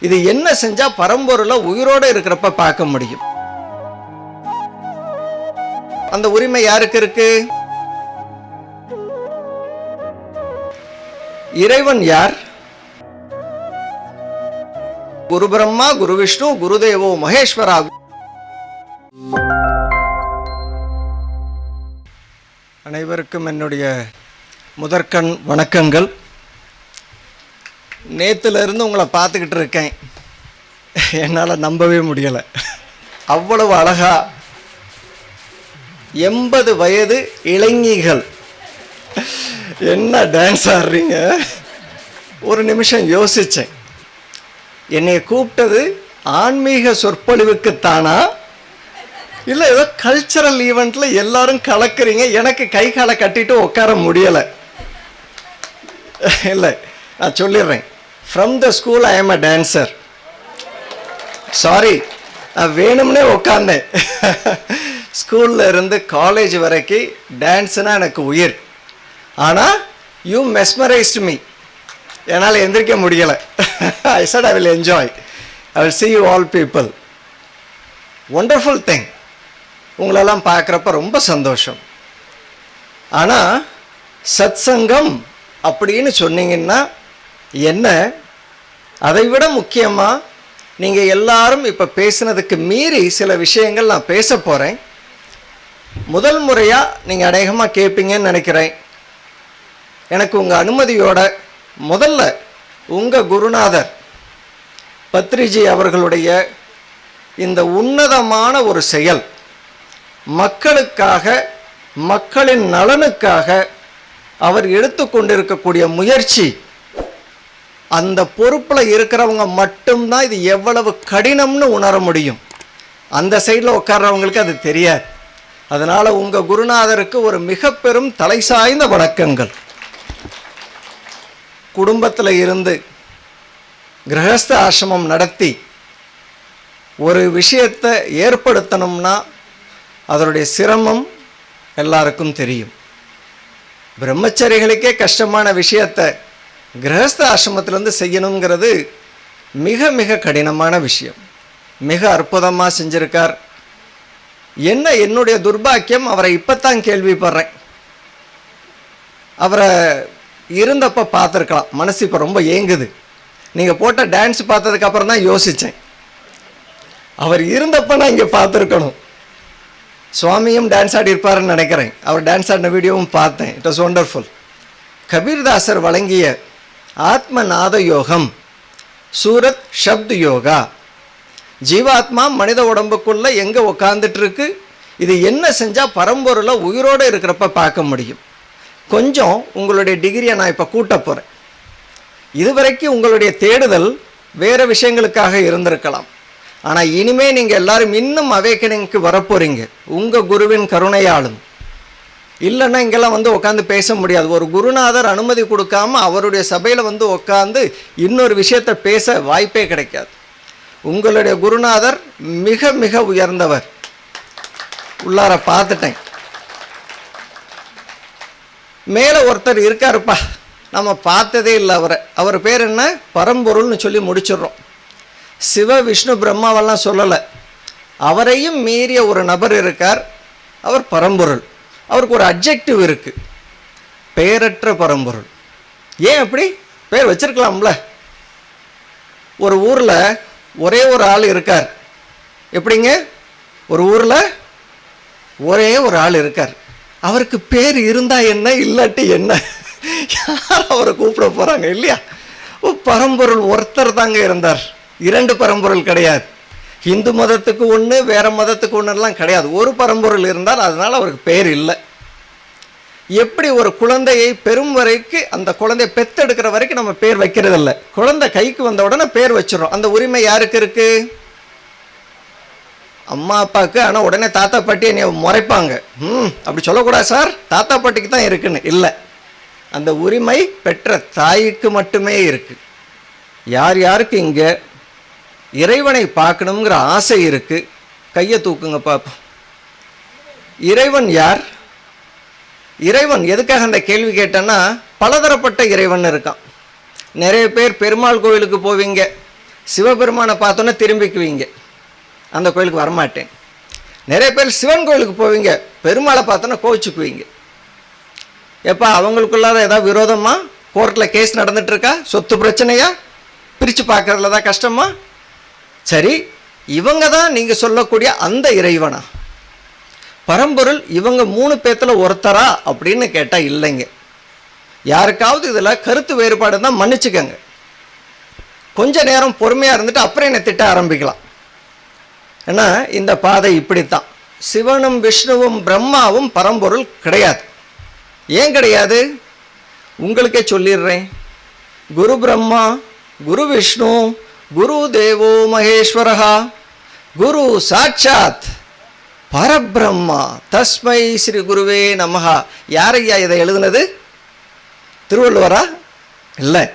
இது என்ன செஞ்சால் பரம்பொருளை உயிரோட இருக்கிறப்ப பார்க்க முடியும்? அந்த உரிமை யாருக்கு இருக்கு? இறைவன் யார்? குரு பிரம்மா குரு விஷ்ணு குருதேவோ மகேஸ்வரா. அனைவருக்கும் என்னுடைய முதற்கண் வணக்கங்கள். நேற்றுலேருந்து இருந்து உங்களை பார்த்துக்கிட்டு இருக்கேன். என்னால் நம்பவே முடியலை. அவ்வளவு அழகா எண்பது வயது இளைஞிகள். என்ன டான்ஸ் ஆடுறீங்க? ஒரு நிமிஷம் யோசித்தேன் என்னை கூப்பிட்டது ஆன்மீக சொற்பொழிவுக்குத்தானா இல்லை ஏதோ கல்ச்சரல் ஈவெண்ட்டில் எல்லாரும் கலக்குறீங்க. எனக்கு கை காலை கட்டிட்டு உட்கார முடியலை. இல்லை நான் சொல்லிடுறேன். From the school I am a dancer sorry வேணும்னே உட்காந்தேன் ஸ்கூலில் இருந்து காலேஜ் வரைக்கும் டான்ஸுனா எனக்கு உயிர். ஆனால் யூ மெஸ்மரைஸ்டு மீ என்னால் எந்திரிக்க முடியலை. I sat I will enjoy I will see you all people wonderful thing உங்களெல்லாம் பார்க்குறப்ப ரொம்ப சந்தோஷம். ஆனால் சத்சங்கம் அப்படின்னு சொன்னீங்கன்னா என்ன? அதை விட முக்கியமாக நீங்கள் எல்லாரும் இப்போ பேசுனதுக்கு மீறி சில விஷயங்கள் நான் பேச போகிறேன் முதல் முறையாக நீங்கள் அநேகமாக கேட்பீங்கன்னு நினைக்கிறேன். எனக்கு உங்கள் அனுமதியோட முதல்ல உங்கள் குருநாதர் பத்ரிஜி அவர்களுடைய இந்த உன்னதமான ஒரு செயல் மக்களுக்காக மக்களின் நலனுக்காக அவர் எடுத்துக்கொண்டிருக்கக்கூடிய முயற்சி அந்த பொறுப்பில் இருக்கிறவங்க மட்டும்தான் இது எவ்வளவு கடினம்னு உணர முடியும். அந்த சைடில் உட்கார்றவங்களுக்கு அது தெரியாது. அதனால் உங்கள் குருநாதருக்கு ஒரு மிக பெரும் தலை சாய்ந்த வணக்கங்கள். குடும்பத்தில் இருந்து கிரகஸ்த ஆசிரமம் நடத்தி ஒரு விஷயத்தை ஏற்படுத்தணும்னா அதனுடைய சிரமம் எல்லாருக்கும் தெரியும். பிரம்மச்சரிகளுக்கே கஷ்டமான விஷயத்தை கிரகஸ்த ஆசிரமத்திலேருந்து செய்யணுங்கிறது மிக மிக கடினமான விஷயம். மிக அற்புதமாக செஞ்சிருக்கார். என்ன என்னுடைய துர்பாக்கியம்? அவரை இப்போத்தான் கேள்விப்படுறேன். அவரை இருந்தப்போ பார்த்துருக்கலாம். மனசு இப்போ ரொம்ப ஏங்குது. நீங்கள் போட்ட டான்ஸ் பார்த்ததுக்கு அப்புறம் தான் யோசித்தேன் அவர் இருந்தப்போ நான் இங்கே பார்த்துருக்கணும். சுவாமியும் டான்ஸ் ஆடி இருப்பாருன்னு நினைக்கிறேன். அவர் டான்ஸ் ஆடின வீடியோவும் பார்த்தேன். இட் வாஸ் ஒண்டர்ஃபுல் கபீர்தாசர் வழங்கிய ஆத்ம நாத யோகம் சூரத் ஷப்த் யோகா ஜீவாத்மா மனித உடம்புக்குள்ளே எங்கே உக்காந்துட்டுருக்கு இது என்ன செஞ்சால் பரம்பொருளை உயிரோடு இருக்கிறப்ப பார்க்க முடியும். கொஞ்சம் உங்களுடைய டிகிரியை நான் இப்போ கூட்ட போகிறேன் இதுவரைக்கும் உங்களுடைய தேடுதல் வேறு விஷயங்களுக்காக இருந்திருக்கலாம். ஆனால் இனிமே நீங்கள் எல்லாரும் இன்னும் அவேக்கனிங்க்கு வரப்போகிறீங்க உங்கள் குருவின் கருணையாலும். இல்லைன்னா இங்கெல்லாம் வந்து உட்காந்து பேச முடியாது. ஒரு குருநாதர் அனுமதி கொடுக்காம அவருடைய சபையில் வந்து உட்காந்து இன்னொரு விஷயத்தை பேச வாய்ப்பே கிடைக்காது. உங்களுடைய குருநாதர் மிக மிக உயர்ந்தவர். உள்ளார பார்த்துட்டேன். மேலே ஒருத்தர் இருக்காருப்பா. நம்ம பார்த்ததே இல்லை அவரை. அவர் பேர் என்ன? பரம்பொருள்னு சொல்லி முடிச்சிடுறோம். சிவ விஷ்ணு பிரம்மாவெல்லாம் சொல்லலை. அவரையும் மீறிய ஒரு நபர் இருக்கார். அவர் பரம்பொருள். அவருக்கு ஒரு அப்ஜெக்டிவ் இருக்குது பெயரற்ற பரம்பொருள். ஏன் அப்படி? பேர் வச்சிருக்கலாம்ல. ஒரு ஊரில் ஒரே ஒரு ஆள் இருக்கார். எப்படிங்க? ஒரு ஊரில் ஒரே ஒரு ஆள் இருக்கார். அவருக்கு பேர் இருந்தால் என்ன இல்லாட்டி என்ன? யார் அவரை கூப்பிட போகிறாங்க இல்லையா? ஓ பரம்பொருள் ஒருத்தர் தாங்க இருந்தார். இரண்டு பரம்பொருள் கிடையாது. ஹிந்து மதத்துக்கு ஒன்று வேறு மதத்துக்கு ஒன்றுலாம் கிடையாது. ஒரு பரம்பொருள் இருந்தால் அதனால் அவருக்கு பேர் இல்லை. எப்படி ஒரு குழந்தையை பெறும் வரைக்கு அந்த குழந்தையை பெத்தெடுக்கிற வரைக்கும் நம்ம பேர் வைக்கிறதில்ல. குழந்தை கைக்கு வந்த உடனே பேர் வச்சிடறோம் அந்த உரிமை யாருக்கு இருக்கு? அம்மா அப்பாவுக்கு ஆனால் உடனே தாத்தா பாட்டி என்னை முறைப்பாங்க. ம் அப்படி சொல்லக்கூடாது சார். தாத்தா பாட்டிக்கு தான் இருக்குன்னு. இல்லை. அந்த உரிமை பெற்ற தாய்க்கு மட்டுமே இருக்குது யார் யாருக்கு இங்கே இறைவனை பார்க்கணுங்கிற ஆசை இருக்குது கையை தூக்குங்க பார்ப்போம் இறைவன் யார்? இறைவன் எதுக்காக அந்த கேள்வி கேட்டேன்னா பலதரப்பட்ட இறைவன் இருக்கான். நிறைய பேர் பெருமாள் கோயிலுக்கு போவீங்க. சிவபெருமானை பார்த்தோன்னே திரும்பிக்குவீங்க. அந்த கோயிலுக்கு வரமாட்டேன். நிறைய பேர் சிவன் கோயிலுக்கு போவீங்க. பெருமாளை பார்த்தோன்னா கோவிச்சுக்குவீங்க. எப்போ அவங்களுக்குள்ளார ஏதாவது விரோதமாக கோர்ட்டில் கேஸ் நடந்துட்டு இருக்கா? சொத்து பிரச்சனையா? பிரித்து பார்க்கறதுல தான் கஷ்டமா? சரி இவங்க தான் நீங்கள் சொல்லக்கூடிய அந்த இறைவனா? பரம்பொருள் இவங்க மூணு பேத்தில் ஒருத்தரா அப்படின்னு கேட்டால் இல்லைங்க. யாருக்காவது இதில் கருத்து வேறுபாடு தான் மன்னிச்சுக்கங்க. கொஞ்ச நேரம் பொறுமையாக இருந்துட்டு அப்புறம் என்னை திட்ட ஆரம்பிக்கலாம். ஏன்னா இந்த பாதை இப்படித்தான். சிவனும் விஷ்ணுவும் பிரம்மாவும் பரம்பொருள் கிடையாது. ஏன் கிடையாது? உங்களுக்கே சொல்லிடுறேன். குரு பிரம்மா குரு விஷ்ணு குரு தேவோ குரு சாட்சாத். பரபிரம்மா. தஸ்மை ஸ்ரீ குருவே நமஹா. யாரையா இதை எழுதுனது? திருவள்ளுவரா? இல்லை.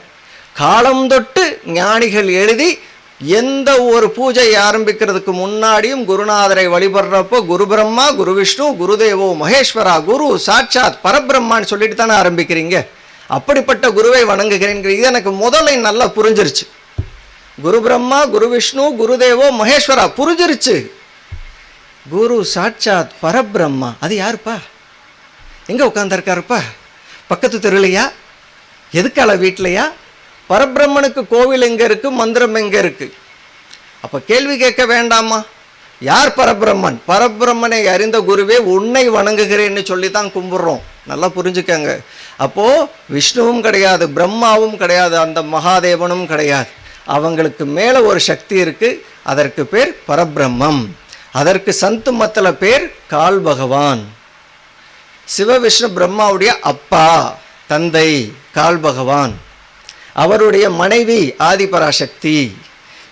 காலம் தொட்டு ஞானிகள் எழுதி எந்த ஒரு பூஜை ஆரம்பிக்கிறதுக்கு முன்னாடியும் குருநாதரை வழிபடுறப்போ குரு பிரம்மா குரு விஷ்ணு குருதேவோ மகேஸ்வரா குரு சாட்சாத் பரபிரம்மான்னு சொல்லிட்டு தானே ஆரம்பிக்கிறீங்க. அப்படிப்பட்ட குருவை வணங்குகிறேன் இது எனக்கு முதல்ல நல்லா புரிஞ்சிருச்சு. குரு பிரம்மா குரு விஷ்ணு குருதேவோ மகேஸ்வரா புரிஞ்சிருச்சு. குரு சாட்சாத் பரபிரம்மா. அது யாருப்பா? எங்கே உட்காந்துருக்காருப்பா பக்கத்து தெருலையா? எதுக்கால வீட்லையா? பரபிரம்மனுக்கு கோவில் எங்கே இருக்குது மந்திரம் எங்கே இருக்குது அப்போ கேள்வி கேட்க வேண்டாமா? யார் பரபிரம்மன்? பரபிரம்மனை அறிந்த குருவே உன்னை வணங்குகிறேன்னு சொல்லி தான் கும்பிட்றோம். நல்லா புரிஞ்சுக்கங்க. அப்போது விஷ்ணுவும் கிடையாது பிரம்மாவும் கிடையாது அந்த மகாதேவனும் கிடையாது. அவங்களுக்கு மேலே ஒரு சக்தி இருக்குது அதற்கு பேர் பரபிரம்மம். அதற்கு சந்து மத்தல பேர் கால் பகவான். சிவவிஷ்ணு பிரம்மாவுடைய அப்பா தந்தை கால் பகவான். அவருடைய மனைவி ஆதிபராசக்தி.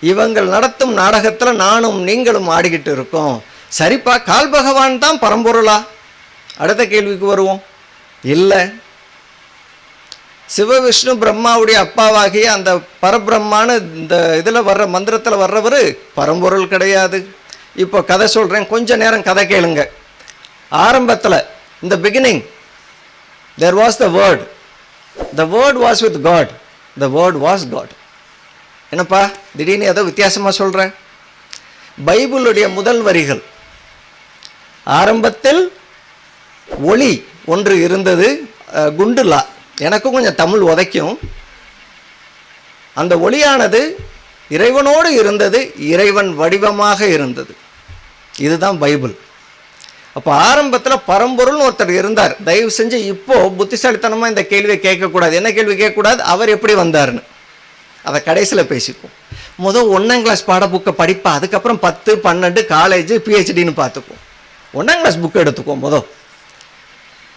இவங்கள் நடத்தும் நாடகத்தில் நானும் நீங்களும் ஆடிக்கிட்டு இருக்கோம். சரிப்பா கால் பகவான் தான் பரம்பொருளா? அடுத்த கேள்விக்கு வருவோம். இல்லை. சிவவிஷ்ணு பிரம்மாவுடைய அப்பாவாகிய அந்த பரபிரம்மான்னு இந்த இதில் வர்ற மந்திரத்தில் வர்றவர் பரம்பொருள் கிடையாது. இப்போ கதை சொல்கிறேன் கொஞ்சம் நேரம் கதை கேளுங்க. ஆரம்பத்தில் இந்த beginning there was the word the word was with God the word was God என்னப்பா திடீர்னு ஏதோ வித்தியாசமாக சொல்கிறேன் பைபிளுடைய முதல் வரிகள். ஆரம்பத்தில் ஒளி ஒன்று இருந்தது குண்டுலா. எனக்கும் கொஞ்சம் தமிழ் உதைக்கும். அந்த ஒளியானது இறைவனோடு இருந்தது இறைவன் வடிவமாக இருந்தது. இதுதான் பைபிள். அப்போ ஆரம்பத்தில் பரம்பொருள்னு ஒருத்தர் இருந்தார். தயவு செஞ்சு இப்போது புத்திசாலித்தனமாக இந்த கேள்வியை கேட்கக்கூடாது. என்ன கேள்வி கேட்கக்கூடாது? அவர் எப்படி வந்தாருன்னு. அதை கடைசியில் பேசிக்குவோம் முதல் ஒன்றாம் கிளாஸ் பாட புக்கை படிப்பா அதுக்கப்புறம் பத்து பன்னெண்டு காலேஜ் பிஹெச்டின்னு பார்த்துக்குவோம். ஒன்றாம் கிளாஸ் புக் எடுத்துக்குவோம் முதல்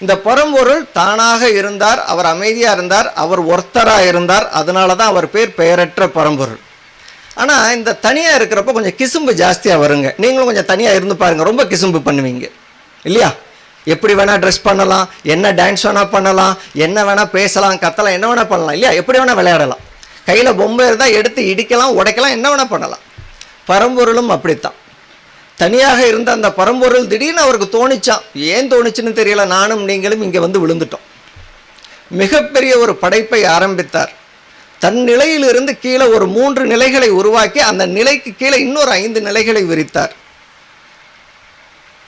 இந்த பரம்பொருள் தானாக இருந்தார் அவர் அமைதியாக இருந்தார் அவர் ஒருத்தராக இருந்தார் அதனால தான் அவர் பேர் பெயரற்ற பரம்பொருள். ஆனால் இந்த தனியாக இருக்கிறப்ப கொஞ்சம் கிசும்பு ஜாஸ்தியாக வருங்க. நீங்களும் கொஞ்சம் தனியாக இருந்து பாருங்கள் ரொம்ப கிசும்பு பண்ணுவீங்க. இல்லையா? எப்படி வேணால் ட்ரெஸ் பண்ணலாம் என்ன டான்ஸ் வேணால் பண்ணலாம் என்ன வேணால் பேசலாம் கத்தலாம் என்ன வேணால் பண்ணலாம் இல்லையா? எப்படி வேணால் விளையாடலாம். கையில் பொம்மை இருந்தால் எடுத்து இடிக்கலாம் உடைக்கலாம் என்ன வேணால் பண்ணலாம். பரம்பொருளும் அப்படித்தான். தனியாக இருந்த அந்த பரம்பொருள் திடீர்னு அவருக்கு தோணிச்சான். ஏன் தோணுச்சுன்னு தெரியல நானும் நீங்களும் இங்கே வந்து விழுந்துட்டோம். மிகப்பெரிய ஒரு படைப்பை ஆரம்பித்தார். தன் நிலையிலிருந்து கீழே ஒரு மூன்று நிலைகளை உருவாக்கி அந்த நிலைக்கு கீழே இன்னொரு ஐந்து நிலைகளை விரித்தார்.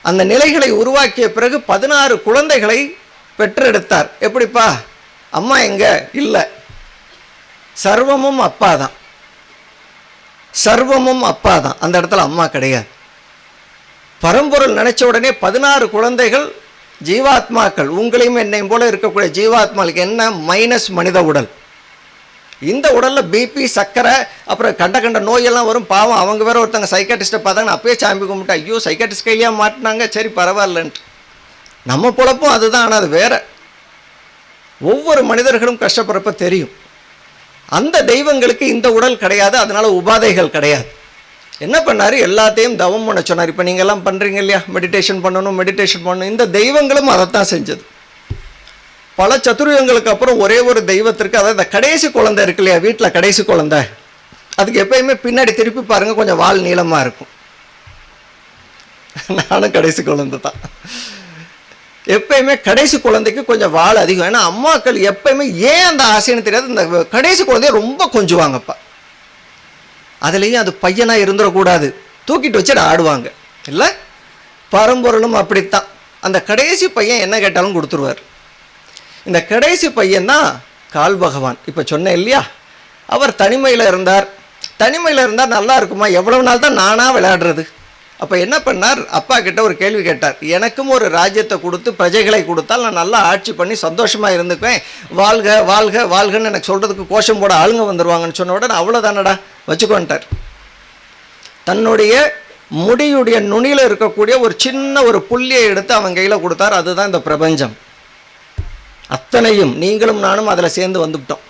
அந்த நிலைகளை உருவாக்கிய பிறகு பதினாறு குழந்தைகளை பெற்றெடுத்தார். எப்படிப்பா? அம்மா எங்க? இல்லை. சர்வமும் அப்பா தான் சர்வமும் அப்பா தான் அந்த இடத்துல அம்மா கிடையாது. பரம்பொருள் நினைச்ச உடனே பதினாறு குழந்தைகள் ஜீவாத்மாக்கள். உங்களையும் என்னையும் போல இருக்கக்கூடிய ஜீவாத்மாவுக்கு என்ன? மைனஸ் மனித உடல். இந்த உடலில் பிபி சர்க்கரை அப்புறம் கண்ட கண்ட நோயெல்லாம் வரும். பாவம் அவங்க வேற ஒருத்தங்க சைக்காட்டிஸ்ட்டை பார்த்தாங்க அப்பயே சாமி கும்பிட்டா ஐயோ சைக்காட்டிஸ்ட் கையிலேயே மாட்டினாங்க? சரி பரவாயில்லன்ட்டு. நம்ம பொழப்பும் அதுதான் ஆனால் அது வேற. ஒவ்வொரு மனிதர்களும் கஷ்டப்படுறப்ப தெரியும். அந்த தெய்வங்களுக்கு இந்த உடல் கிடையாது அதனால் உபாதைகள் கிடையாது. என்ன பண்ணார்? எல்லாத்தையும் தவம் பண்ண சொன்னார். இப்போ நீங்கள்லாம் பண்ணுறீங்க இல்லையா? மெடிடேஷன் பண்ணணும் மெடிடேஷன் பண்ணணும். இந்த தெய்வங்களும் அதைத்தான் செஞ்சது. பல சதுர்யுகங்களுக்கு அப்புறம் ஒரே ஒரு தெய்வத்திற்கு அதாவது இந்த கடைசி குழந்தை இருக்கு இல்லையா? வீட்டில் கடைசி குழந்தை. அதுக்கு எப்பயுமே பின்னாடி திருப்பி பாருங்கள் கொஞ்சம் வால் நீளமாக இருக்கும். நானும் கடைசி குழந்தை தான். எப்பயுமே கடைசி குழந்தைக்கு கொஞ்சம் வால் அதிகம். ஏன்னா அம்மாக்கள் எப்பயுமே ஏன் அந்த ஆசைன்னு தெரியாது. இந்த கடைசி குழந்தைய ரொம்ப கொஞ்சுவாங்கப்பா. அதுலேயும் அது பையனாக இருந்துடக்கூடாது தூக்கிட்டு வச்சு ஆடுவாங்க. இல்லை? பரம்பொருளும் அப்படித்தான். அந்த கடைசி பையன் என்ன கேட்டாலும் கொடுத்துருவார். இந்த கடைசி பையன் தான் கால் பகவான். இப்போ சொன்னேன் இல்லையா? அவர் தனிமையில் இருந்தார். தனிமையில் இருந்தால் நல்லா இருக்குமா? எவ்வளவு நாள் தான் நானாக விளையாடுறது? அப்போ என்ன பண்ணார்? அப்பா கிட்ட ஒரு கேள்வி கேட்டார். எனக்கும் ஒரு ராஜ்யத்தை கொடுத்து பிரஜைகளை கொடுத்தால் நான் நல்லா ஆட்சி பண்ணி சந்தோஷமாக இருந்துக்குவேன். வாழ்க வாழ்க வாழ்கன்னு எனக்கு சொல்கிறதுக்கு கோஷம் போட ஆளுங்க வந்துடுவாங்கன்னு சொன்ன உடனே அவ்வளோதானடா வச்சுக்கோன்ட்டார். தன்னுடைய முடியுடைய நுனியில் இருக்கக்கூடிய ஒரு சின்ன ஒரு புள்ளியை எடுத்து அவன் கையில் கொடுத்தார். அதுதான் இந்த பிரபஞ்சம். அத்தனையும் நீங்களும் நானும் அதில் சேர்ந்து வந்துவிட்டோம்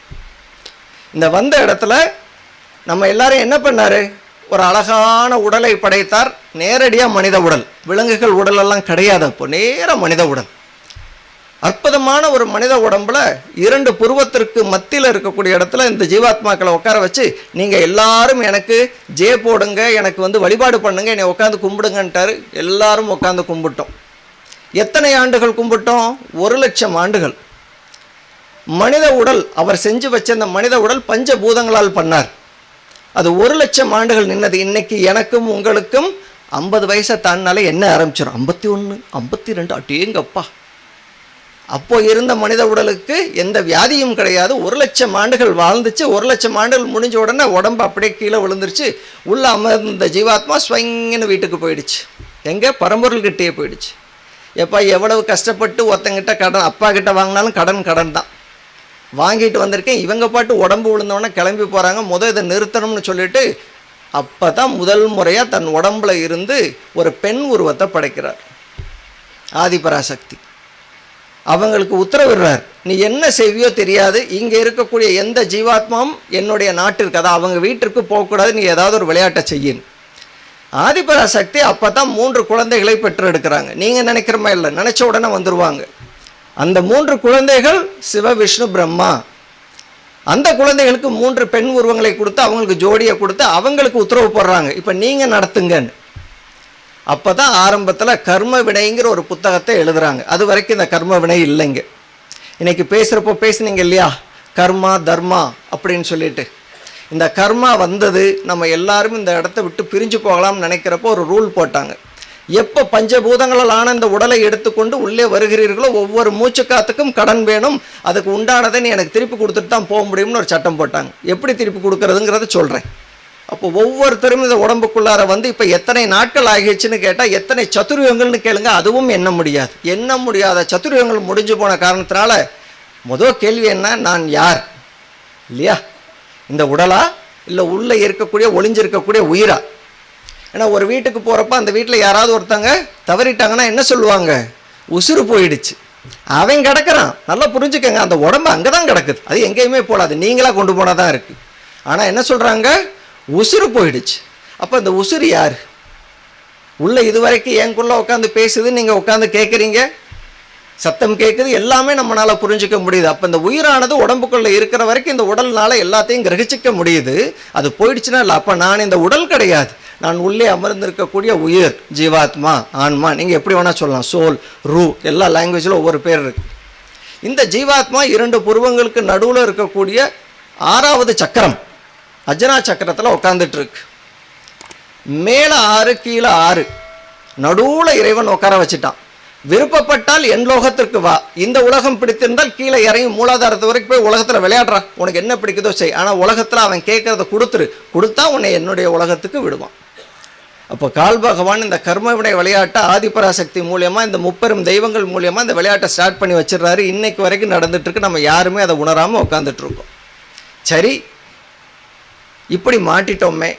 இந்த வந்த இடத்துல நம்ம எல்லாரும் என்ன பண்ணார்? ஒரு அழகான உடலை படைத்தார். நேரடியாக மனித உடல். விலங்குகள் உடலெல்லாம் கிடையாது அப்போ. நேர மனித உடல். அற்புதமான ஒரு மனித உடம்புல இரண்டு புருவத்திற்கு மத்தியில் இருக்கக்கூடிய இடத்துல இந்த ஜீவாத்மாக்களை உட்கார வச்சு நீங்கள் எல்லாரும் எனக்கு ஜே போடுங்க எனக்கு வந்து வழிபாடு பண்ணுங்க என்னை உட்காந்து கும்பிடுங்கன்ட்டார். எல்லாரும் உட்காந்து கும்பிட்டோம். எத்தனை ஆண்டுகள் கும்பிட்டோம்? ஒரு லட்சம் ஆண்டுகள். மனித உடல் அவர் செஞ்சு வச்ச அந்த மனித உடல் பஞ்சபூதங்களால் பண்ணார். அது ஒரு லட்சம் ஆண்டுகள் நின்னது. இன்னைக்கு எனக்கும் உங்களுக்கும் ஐம்பது வயசை தாண்டினாலே என்ன ஆரம்பிச்சிடும் ஐம்பத்தி ஒன்று ஐம்பத்தி ரெண்டு அட்டேங்கப்பா அப்போ இருந்த மனித உடலுக்கு எந்த வியாதியும் கிடையாது. ஒரு லட்சம் ஆண்டுகள் வாழ்ந்துச்சு. ஒரு லட்சம் ஆண்டுகள் முடிஞ்ச உடனே உடம்பு அப்படியே கீழே விழுந்துருச்சு. உள்ள அமர்ந்த ஜீவாத்மா ஸ்வங்கன்னு வீட்டுக்கு போயிடுச்சு. எங்கே? பரம்பொருள்கிட்டயே போயிடுச்சு. எப்பா எவ்வளவு கஷ்டப்பட்டு ஒருத்தங்கிட்ட கடன் அப்பா கிட்ட வாங்கினாலும் கடன் கடன் தான் வாங்கிட்டு வந்திருக்கேன். இவங்க பாட்டு உடம்பு விழுந்தவொடனே கிளம்பி போகிறாங்க முதல் இதை நிறுத்தணும்னு சொல்லிட்டு அப்போ தான் முதல் முறையாக தன் உடம்புல இருந்து ஒரு பெண் உருவத்தை படைக்கிறார். ஆதிபராசக்தி. அவங்களுக்கு உத்தரவிடுறார். நீ என்ன செய்வியோ தெரியாது. இங்கே இருக்கக்கூடிய எந்த ஜீவாத்மாவும் என்னுடைய நாட்டிற்கு அதாவது அவங்க வீட்டிற்கு போகக்கூடாது. நீ ஏதாவது ஒரு விளையாட்டை செய்யணும் ஆதிபராசக்தி அப்போ தான் மூன்று குழந்தைகளை பெற்றெடுக்கிறாங்க. நீங்கள் நினைக்கிற மாதிரி இல்லை? நினச்ச உடனே வந்துடுவாங்க அந்த மூன்று குழந்தைகள் சிவ விஷ்ணு பிரம்மா. அந்த குழந்தைகளுக்கு மூன்று பெண் உருவங்களை கொடுத்து அவங்களுக்கு ஜோடியை கொடுத்து அவங்களுக்கு உத்தரவு போடுறாங்க. இப்போ நீங்கள் நடத்துங்கன்னு. அப்போ தான் ஆரம்பத்தில் கர்ம வினைங்கிற ஒரு புத்தகத்தை எழுதுறாங்க. அது வரைக்கும் இந்த கர்ம வினை இல்லைங்க. இன்றைக்கி பேசுகிறப்போ பேசுனீங்க இல்லையா? கர்மா தர்மா அப்படின்னு சொல்லிட்டு. இந்த கர்மா வந்தது நம்ம எல்லாரும் இந்த இடத்த விட்டு பிரிஞ்சு போகலாம்னு நினைக்கிறப்போ ஒரு ரூல் போட்டாங்க. எப்போ பஞ்சபூதங்களால் ஆன இந்த உடலை எடுத்துக்கொண்டு உள்ளே வருகிறீர்களோ ஒவ்வொரு மூச்சு காத்துக்கும் கடன் வேணும். அதுக்கு உண்டானதை நீ எனக்கு திருப்பி கொடுத்துட்டு தான் போக முடியும்னு ஒரு சட்டம் போட்டாங்க. எப்படி திருப்பி கொடுக்கறதுங்கிறத சொல்கிறேன் அப்போ ஒவ்வொருத்தரும் இந்த உடம்புக்குள்ளார வந்து இப்போ எத்தனை நாட்கள் ஆகிடுச்சுன்னு கேட்டால் எத்தனை சதுர்யுகங்கள்னு கேளுங்க அதுவும் எண்ண முடியாது. எண்ண முடியாத சதுர்யுகங்கள் முடிஞ்சு போன காரணத்தினால முதல் கேள்வி என்ன நான் யார்? இல்லையா? இந்த உடலா? இல்லை உள்ளே இருக்கக்கூடிய ஒளிஞ்சிருக்கக்கூடிய உயிரா? ஏன்னா ஒரு வீட்டுக்கு போகிறப்ப அந்த வீட்டில் யாராவது ஒருத்தங்க தவறிட்டாங்கன்னா என்ன சொல்லுவாங்க? உசுறு போயிடுச்சு. அவன் கிடக்குறான். நல்லா புரிஞ்சுக்கங்க அந்த உடம்பு அங்கே தான் கிடக்குது. அது எங்கேயுமே போடாது நீங்களாக கொண்டு போனால் தான் இருக்குது ஆனால் என்ன சொல்கிறாங்க உசுறு போயிடுச்சு. அப்போ அந்த உசுறு யார்? உள்ள இதுவரைக்கும் என்குள்ளே உட்காந்து பேசுது நீங்கள் உட்காந்து கேட்குறீங்க சத்தம் கேட்குது எல்லாமே நம்மளால் புரிஞ்சுக்க முடியுது. அப்போ இந்த உயிரானது உடம்புக்குள்ளே இருக்கிற வரைக்கும் இந்த உடல்னால எல்லாத்தையும் கிரகிச்சிக்க முடியுது. அது போயிடுச்சுன்னா இல்லை அப்போ நான் இந்த உடல் கிடையாது. நான் உள்ளே அமர்ந்திருக்கக்கூடிய உயிர் ஜீவாத்மா ஆன்மா நீங்கள் எப்படி வேணால் சொல்லலாம். சோல் ரூ எல்லா லாங்குவேஜில் ஒவ்வொரு பேர் இருக்கு. இந்த ஜீவாத்மா இரண்டு புருவங்களுக்கு நடுவில் இருக்கக்கூடிய ஆறாவது சக்கரம் அஜனா சக்கரத்தில் உட்காந்துட்டுருக்கு மேலே ஆறு கீழே ஆறு. நடுவில் இறைவன் உட்கார வச்சுட்டான். விருப்பப்பட்டால் என் லோகத்திற்கு வா. இந்த உலகம் பிடித்திருந்தால் கீழே இறங்கி மூலாதாரத்து வரைக்கும் போய் உலகத்தில் விளையாடுறான் உனக்கு என்ன பிடிக்குதோ செய். ஆனால் உலகத்தில் அவன் கேட்குறத கொடுத்துரு. கொடுத்தா உன்னை என்னுடைய உலகத்துக்கு விடுவான். அப்போ கால் பகவான் இந்த கர்மவினை விளையாட்டை ஆதிபராசக்தி மூலியமாக இந்த முப்பெரும் தெய்வங்கள் மூலியமாக இந்த விளையாட்டை ஸ்டார்ட் பண்ணி வச்சிடுறாரு. இன்னைக்கு வரைக்கும் நடந்துட்டுருக்கு. நம்ம யாருமே அதை உணராமல் உட்காந்துட்ருக்கோம் சரி இப்படி மாட்டிட்டோமே.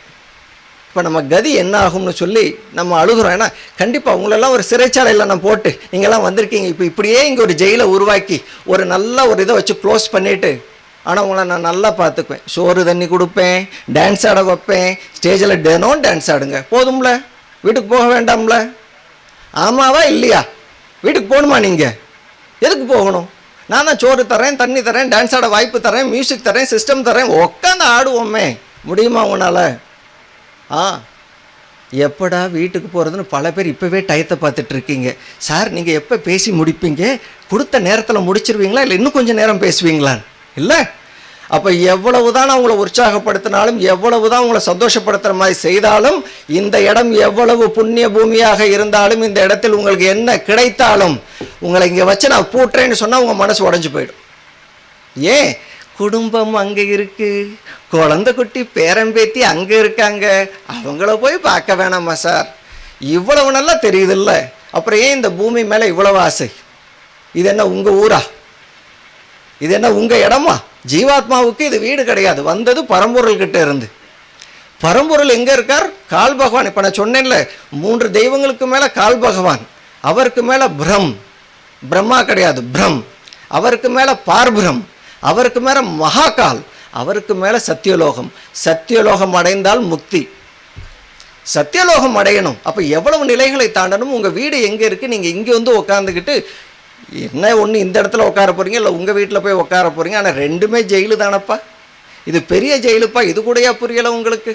இப்போ நம்ம கதி என்ன ஆகும்னு சொல்லி நம்ம அழுகுறோம். ஏன்னா கண்டிப்பாக உங்களெல்லாம் ஒரு சிறைச்சாலையில் நான் போட்டு நீங்கள்லாம் வந்திருக்கீங்க. இப்போ இப்படியே இங்கே ஒரு ஜெயிலை உருவாக்கி ஒரு நல்ல ஒரு இதை வச்சு க்ளோஸ் பண்ணிவிட்டு ஆனால் உங்களை நான் நல்லா பார்த்துக்குவேன். சோறு தண்ணி கொடுப்பேன் டான்ஸ் ஆட வைப்பேன். ஸ்டேஜில் தினம் டான்ஸ் ஆடுங்க. போதும்ல? வீட்டுக்கு போக வேண்டாம்ல? ஆமாவா இல்லையா? வீட்டுக்கு போகணுமா நீங்கள் எதுக்கு போகணும்? நான் தான் சோறு தரேன் தண்ணி தரேன் டான்ஸ் ஆட வாய்ப்பு தரேன் மியூசிக் தரேன் சிஸ்டம் தரேன் உட்காந்து ஆடுவோமே. முடியுமா உன்னால் ஆ எப்படா வீட்டுக்கு போகிறதுன்னு பல பேர் இப்போவே டயத்தை பார்த்துட்டு இருக்கீங்க. சார் நீங்கள் எப்போ பேசி முடிப்பீங்க? கொடுத்த நேரத்தில் முடிச்சிருவீங்களா? இல்லை இன்னும் கொஞ்சம் நேரம் பேசுவீங்களா? இல்லை? அப்போ எவ்வளவு தான் அவங்கள உற்சாகப்படுத்தினாலும் எவ்வளவு தான் உங்களை சந்தோஷப்படுத்துகிற மாதிரி செய்தாலும் இந்த இடம் எவ்வளவு புண்ணிய பூமியாக இருந்தாலும் இந்த இடத்தில் உங்களுக்கு என்ன கிடைத்தாலும் உங்களை இங்கே வச்சு நான் பூட்டுறேன்னு சொன்னால் உங்கள் மனசு உடஞ்சி போயிடும். ஏன்? குடும்பம் அங்கே இருக்கு. குழந்தை குட்டி பேரம்பேத்தி அங்கே இருக்காங்க. அவங்கள போய் பார்க்க வேணாமா சார்? இவ்வளவு நல்லா தெரியுதுல்ல. அப்புறம் ஏன் இந்த பூமி மேலே இவ்வளவு ஆசை? இது என்ன உங்கள் ஊரா? இது என்ன உங்கள் இடமா? ஜீவாத்மாவுக்கு இது வீடு கிடையாது. வந்தது பரம்பொருள் கிட்டே இருந்து. பரம்பொருள் எங்கே இருக்கார்? கால் பகவான். இப்போ நான் சொன்னேன்ல மூன்று தெய்வங்களுக்கு மேலே கால் பகவான். அவருக்கு மேலே பிரம் பிரம்மா கிடையாது பிரம் அவருக்கு மேலே பார்பிரம். அவருக்கு மேலே மகாகால் அவருக்கு மேலே சத்தியலோகம். சத்தியலோகம் அடைந்தால் முக்தி. சத்தியலோகம் அடையணும். அப்போ எவ்வளவு நிலைகளை தாண்டணும்? உங்கள் வீடு எங்கே இருக்குது நீங்கள் இங்கே வந்து உட்காந்துக்கிட்டு என்ன ஒன்று இந்த இடத்துல உட்கார போகிறீங்க இல்லை உங்கள் வீட்டில் போய் உட்கார போகிறீங்க ஆனால் ரெண்டுமே ஜெயிலு தானப்பா. இது பெரிய ஜெயிலுப்பா. இது கூடயா புரியலை உங்களுக்கு?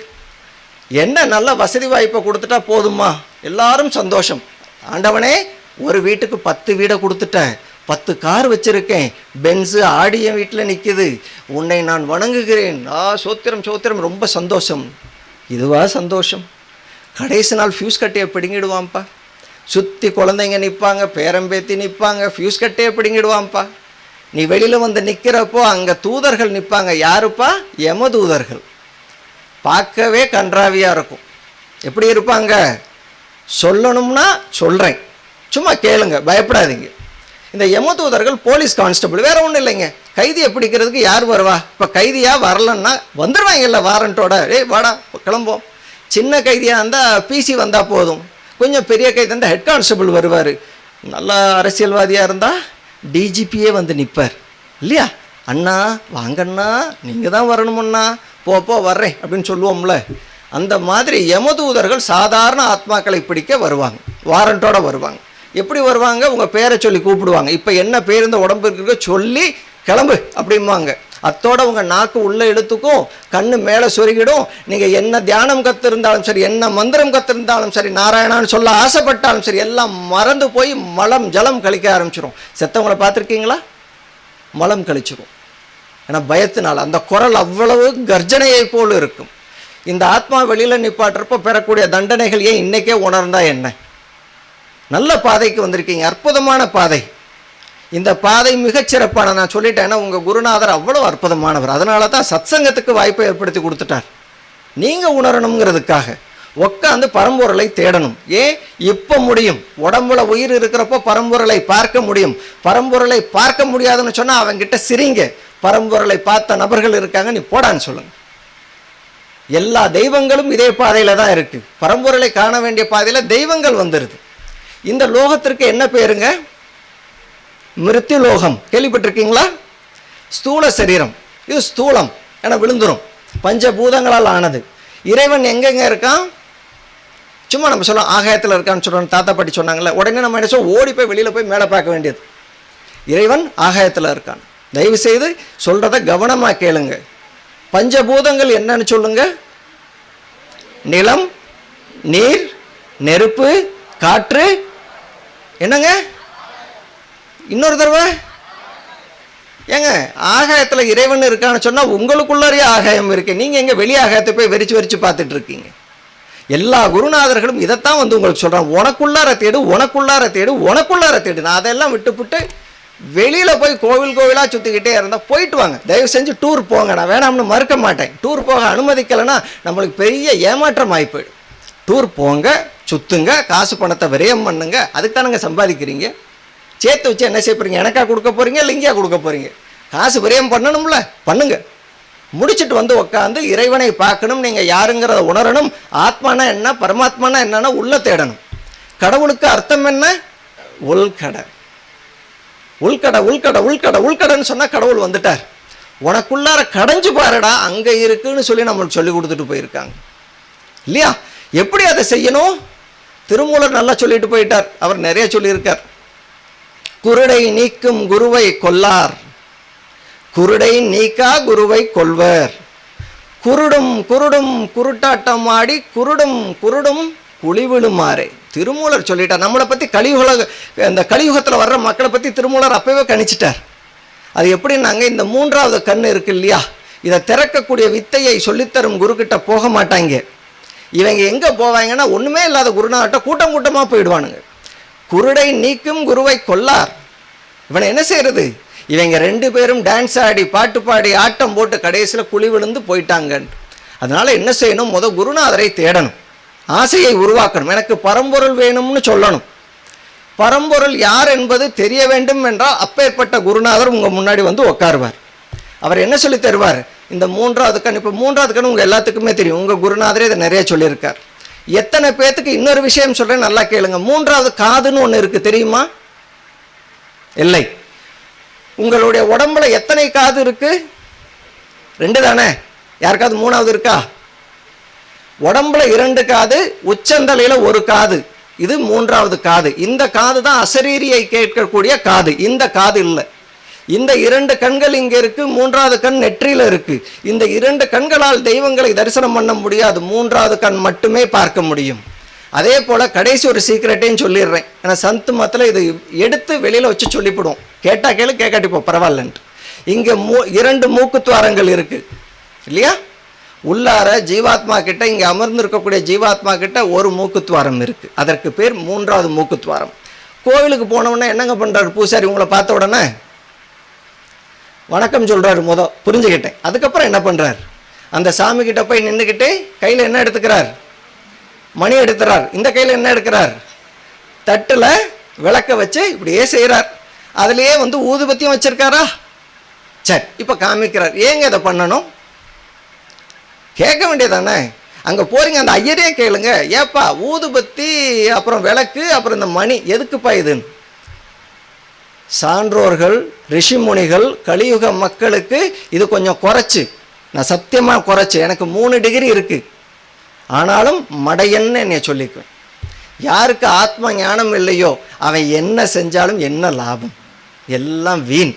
என்ன நல்ல வசதி வாய்ப்பை கொடுத்துட்டா போதுமா? எல்லாரும் சந்தோஷம். ஆண்டவனே ஒரு வீட்டுக்கு பத்து வீடை கொடுத்துட்டேன் பத்து கார் வச்சுருக்கேன். பென்ஸு ஆடி என் வீட்டில் நிற்கிது உன்னை நான் வணங்குகிறேன். ஆ சோத்திரம் சோத்திரம். ரொம்ப சந்தோஷம். இதுவா சந்தோஷம்? கடைசி நாள் ஃபியூஸ் கட்டையை பிடுங்கிடுவான்ப்பா. சுற்றி குழந்தைங்க நிற்பாங்க பேரம்பேத்தி நிற்பாங்க ஃபியூஸ் கட்டையை பிடுங்கிடுவான்ப்பா. நீ வெளியில் வந்து நிற்கிறப்போ அங்கே தூதர்கள் நிற்பாங்க யாருப்பா? யம தூதர்கள். பார்க்கவே கன்றாவியாக இருக்கும். எப்படி இருப்பாங்க? சொல்லணும்னா சொல்கிறேன் சும்மா கேளுங்க பயப்படாதீங்க. இந்த யமதூதர்கள் போலீஸ் கான்ஸ்டபிள் வேற ஒன்றும் இல்லைங்க. கைதியை பிடிக்கிறதுக்கு யார் வருவா? இப்போ கைதியாக வரலன்னா வந்துடுவாங்கல்ல வாரண்ட்டோட ஏய் வாடா கிளம்போம் சின்ன கைதியாக இருந்தால் பிசி வந்தால் போதும். கொஞ்சம் பெரிய கைதி இருந்தால் ஹெட் கான்ஸ்டபிள் வருவார். நல்லா அரசியல்வாதியாக இருந்தால் டிஜிபியே வந்து நிற்பார் இல்லையா? அண்ணா வாங்கண்ணா நீங்கள் தான் வரணுமண்ணா போ போ வர்றேன் அப்படின்னு சொல்லுவோம்ல. அந்த மாதிரி யமதூதர்கள் சாதாரண ஆத்மாக்களை பிடிக்க வருவாங்க. வாரண்ட்டோட வருவாங்க. எப்படி வருவாங்க? உங்கள் பேரை சொல்லி கூப்பிடுவாங்க. இப்போ என்ன பேர் இந்த உடம்பு இருக்கோ சொல்லி கிளம்பு அப்படிம்பாங்க. அத்தோட உங்கள் நாக்கு உள்ளே இழுத்துக்கும் கண்ணு மேலே சொருகிடும். நீங்கள் என்ன தியானம் கத்திருந்தாலும் சரி என்ன மந்திரம் கத்திருந்தாலும் சரி நாராயணான்னு சொல்ல ஆசைப்பட்டாலும் சரி எல்லாம் மறந்து போய் மலம் ஜலம் கழிக்க ஆரம்பிச்சிடும் செத்தவங்களை பார்த்துருக்கீங்களா? மலம் கழிச்சிரும். ஏன்னா பயத்தினால் அந்த குரல் அவ்வளவு கர்ஜனையை போல் இருக்கும். இந்த ஆத்மா வெளியில் நிப்பாட்டுறப்போ பெறக்கூடிய தண்டனைகள் ஏன் இன்றைக்கே உணர்ந்தால் என்ன? நல்ல பாதைக்கு வந்திருக்கீங்க அற்புதமான பாதை. இந்த பாதை மிகச்சிறப்பான நான் சொல்லிட்டேன்னா உங்கள் குருநாதர் அவ்வளோ அற்புதமானவர். அதனால தான் சத்சங்கத்துக்கு வாய்ப்பை ஏற்படுத்தி கொடுத்துட்டார். நீங்கள் உணரணுங்கிறதுக்காக உட்காந்து பரம்பொருளை தேடணும். ஏன் இப்போ முடியும். உடம்புல உயிர் இருக்கிறப்போ பரம்பொருளை பார்க்க முடியும். பரம்பொருளை பார்க்க முடியாதுன்னு சொன்னால் அவங்கிட்ட சிரிங்க. பரம்பொருளை பார்த்த நபர்கள் இருக்காங்க நீ போடான்னு சொல்லுங்க. எல்லா தெய்வங்களும் இதே பாதையில் தான் இருக்குது பரம்பொருளை காண வேண்டிய பாதையில் தெய்வங்கள் வந்துடுது இந்த லோகத்திற்கு என்ன பேருங்க மிருத்தி லோகம் கேள்விப்பட்டிருக்கீங்களா? ஸ்தூல சரீரம். இது ஸ்தூலம் என விழுந்துரும். பஞ்சபூதங்களால் ஆனது. இறைவன் எங்கெங்க இருக்கான்? சும்மா நம்ம சொல்லலாம் ஆகாயத்தில் இருக்கான்னு சொல்கிறோம் தாத்தா பாட்டி சொன்னாங்கல்ல உடனே நம்ம என்ன சொல்ல ஓடி போய் வெளியில் போய் மேலே பார்க்க வேண்டியது. இறைவன் ஆகாயத்தில் இருக்கான். தயவு செய்து சொல்கிறத கவனமாக கேளுங்க. பஞ்சபூதங்கள் என்னன்னு சொல்லுங்க? நிலம் நீர் நெருப்பு காற்று என்னங்க? இன்னொரு தடவை? ஏங்க ஆகாயத்தில் இறைவன் இருக்கான்னு சொன்னால் உங்களுக்குள்ளாரியே ஆகாயம் இருக்குது நீங்கள் எங்கே வெளி ஆகாயத்தை போய் வெறிச்சு வெறிச்சு பார்த்துட்டு இருக்கீங்க? எல்லா குருநாதர்களும் இதைத்தான் வந்து உங்களுக்கு சொல்கிறான் உனக்குள்ளார தேடு உனக்குள்ளார தேடு உனக்குள்ளார தேடு. நான் அதெல்லாம் விட்டுப்புட்டு வெளியில் போய் கோவில் கோவிலாக சுற்றிக்கிட்டே இருந்தால் போயிட்டு வாங்க. தயவு செஞ்சு டூர் போங்க. நான் வேணாம்னு மறுக்க மாட்டேன். டூர் போக அனுமதிக்கலைன்னா நம்மளுக்கு பெரிய ஏமாற்றம் ஆகி போயிடும். டூர் போங்க. சுத்துங்க காசு பணத்தை விரயம் பண்ணுங்க அதுக்கு தானுங்க சம்பாதிக்கிறீங்க? சேர்த்து வச்சு என்ன செய்ய போகிறீங்க எனக்கா கொடுக்க போகிறீங்க இல்லை இங்கேயா கொடுக்க போகிறீங்க காசு விரயம் பண்ணணும்ல பண்ணுங்க. முடிச்சுட்டு வந்து உட்காந்து இறைவனை பார்க்கணும் நீங்கள் யாருங்கிறத உணரணும். ஆத்மானா என்ன பரமாத்மானா என்னன்னா உள்ள தேடணும். கடவுளுக்கு அர்த்தம் என்ன? உள்கடை. உள்கடை உள்கடை உள்கடை உள்கடைன்னு சொன்னால் கடவுள் வந்துட்டார். உனக்குள்ளார கடைஞ்சு பாருடா அங்கே இருக்குன்னு சொல்லி நம்மளுக்கு சொல்லி கொடுத்துட்டு போயிருக்காங்க. இல்லையா? எப்படி அதை செய்யணும்? திருமூலர் நல்லா சொல்லிட்டு போயிட்டார். அவர் நிறைய சொல்லியிருக்கார். குருடை நீக்கும் குருவை கொல்லார். குருடை நீக்கா குருவை கொள்வர். குருடும் குருடும் குருட்டாட்டம் ஆடி குருடும் குருடும் குழிவிழுமாறு. திருமூலர் சொல்லிட்டார். நம்மளை பற்றி கலியுக இந்த கலியுகத்தில் வர்ற மக்களை பற்றி திருமூலர் அப்பவே கணிச்சிட்டார். அது எப்படின்னாங்க இந்த மூன்றாவது கண் இருக்கு இல்லையா? இதை திறக்கக்கூடிய வித்தையை சொல்லித்தரும் குருக்கிட்ட போக மாட்டாங்க. இவங்க எங்கே போவாங்கன்னா ஒன்றுமே இல்லாத குருநாட்ட கூட்டம் கூட்டமாக போயிடுவானுங்க. குருடை நீக்கும் குருவை கொல்லார். இவனை என்ன செய்கிறது இவங்க ரெண்டு பேரும் டான்ஸ் ஆடி பாட்டு பாடி ஆட்டம் போட்டு கடைசியில் குழி விழுந்து போயிட்டாங்க அதனால் என்ன செய்யணும்? முத குருநாதரை தேடணும். ஆசையை உருவாக்கணும். எனக்கு பரம்பொருள் வேணும்னு சொல்லணும். பரம்பொருள் யார் என்பது தெரிய வேண்டும் என்றால் அப்பேற்பட்ட குருநாதர் உங்கள் முன்னாடி வந்து உட்காருவார் அவர் என்ன சொல்லி தருவார்? இந்த மூன்றாவது கண் இப்போ மூன்றாவது கண் உங்கள் எல்லாத்துக்குமே தெரியும். உங்கள் குருநாதரே இதை நிறைய சொல்லியிருக்கார். எத்தனை பேர்த்துக்கு இன்னொரு விஷயம் சொல்கிறேன் நல்லா கேளுங்க. மூன்றாவது காதுன்னு ஒன்று இருக்குது தெரியுமா? இல்லை. உங்களுடைய உடம்புல எத்தனை காது இருக்குது ரெண்டு தானே? யாருக்காவது மூணாவது இருக்கா? உடம்புல இரண்டு காது உச்சந்தலையில் ஒரு காது. இது மூன்றாவது காது. இந்த காது தான் அசரீரியை கேட்கக்கூடிய காது. இந்த காது இல்லை. இந்த இரண்டு கண்கள் இங்கே இருக்குது மூன்றாவது கண் நெற்றியில் இருக்குது இந்த இரண்டு கண்களால் தெய்வங்களை தரிசனம் பண்ண முடியாது மூன்றாவது கண் மட்டுமே பார்க்க முடியும். அதே போல் கடைசி ஒரு சீக்கிரட்டையும் சொல்லிடுறேன். ஏன்னா சந்து மத்தில் இது எடுத்து வெளியில் வச்சு சொல்லிவிடுவோம். கேட்டால் கேளு கேட்காட்டி போ பரவாயில்லன்ட்டு. இங்கே மூ இரண்டு மூக்குத்துவாரங்கள் இருக்குது இல்லையா? உள்ளார ஜீவாத்மா கிட்ட இங்கே அமர்ந்திருக்கக்கூடிய ஜீவாத்மா கிட்ட ஒரு மூக்குத்துவாரம் இருக்குது அதற்கு பேர் மூன்றாவது மூக்குத்துவாரம் கோவிலுக்கு போனவுடனே என்னங்க பண்ணுறாரு பூசாரி உங்களை பார்த்த உடனே? வணக்கம் சொல்கிறார் முத புரிஞ்சுக்கிட்டேன். அதுக்கப்புறம் என்ன பண்ணுறார் அந்த சாமி கிட்ட போய் நின்றுக்கிட்டு கையில் என்ன எடுத்துக்கிறார்? மணி எடுத்துறார். இந்த கையில் என்ன எடுக்கிறார்? தட்டில் விளக்க வச்சு இப்படியே செய்கிறார் அதுலேயே வந்து ஊதுபத்தியும் வச்சுருக்காரா? சரி இப்போ காமிக்கிறார். ஏங்க இதை பண்ணணும்? கேட்க வேண்டியதானே? அங்கே போகிறீங்க அந்த ஐயரே கேளுங்க. ஏப்பா ஊதுபத்தி அப்புறம் விளக்கு அப்புறம் இந்த மணி எதுக்குப்பா இதுன்னு? சான்றோர்கள் ரிஷிமுனிகள் கலியுக மக்களுக்கு இது கொஞ்சம் குறைச்சி. நான் சத்தியமாக குறைச்சி. எனக்கு மூணு டிகிரி இருக்குது ஆனாலும் மடையன்னு என்னை சொல்லிக்குவேன். யாருக்கு ஆத்ம ஞானம் இல்லையோ அவன் என்ன செஞ்சாலும் என்ன லாபம்? எல்லாம் வீண்.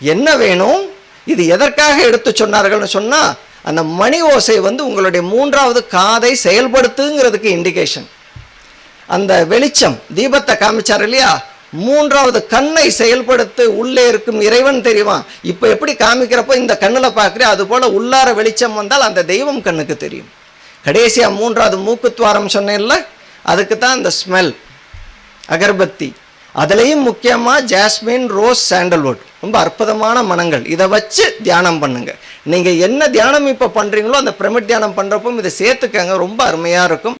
என்ன வேணும்? இது எதற்காக எடுத்து சொன்னார்கள்னு சொன்னால் அந்த மணி ஓசை வந்து உங்களுடைய மூன்றாவது காதை செயல்படுத்துங்கிறதுக்கு இண்டிகேஷன் அந்த வெளிச்சம் தீபத்தை காமிச்சார் இல்லையா? மூன்றாவது கண்ணை செயல்படுத்து உள்ளே இருக்கும் இறைவன் தெரியுமா? இப்போ எப்படி காமிக்கிறப்போ இந்த கண்ணில் பார்க்குறேன் அது போல் உள்ளார வெளிச்சம் வந்தால் அந்த தெய்வம் கண்ணுக்கு தெரியும். கடைசியாக மூன்றாவது மூக்குத்துவாரம் சொன்னேன்ல அதுக்கு தான் இந்த ஸ்மெல் அகர்பத்தி. அதுலேயும் முக்கியமாக ஜாஸ்மின் ரோஸ் சாண்டல்வுட் ரொம்ப அற்புதமான மனங்கள். இதை வச்சு தியானம் பண்ணுங்க. நீங்கள் என்ன தியானம் இப்போ பண்ணுறீங்களோ அந்த பிரமிட் தியானம் பண்ணுறப்போ இதை சேர்த்துக்கங்க. ரொம்ப அருமையாக இருக்கும்.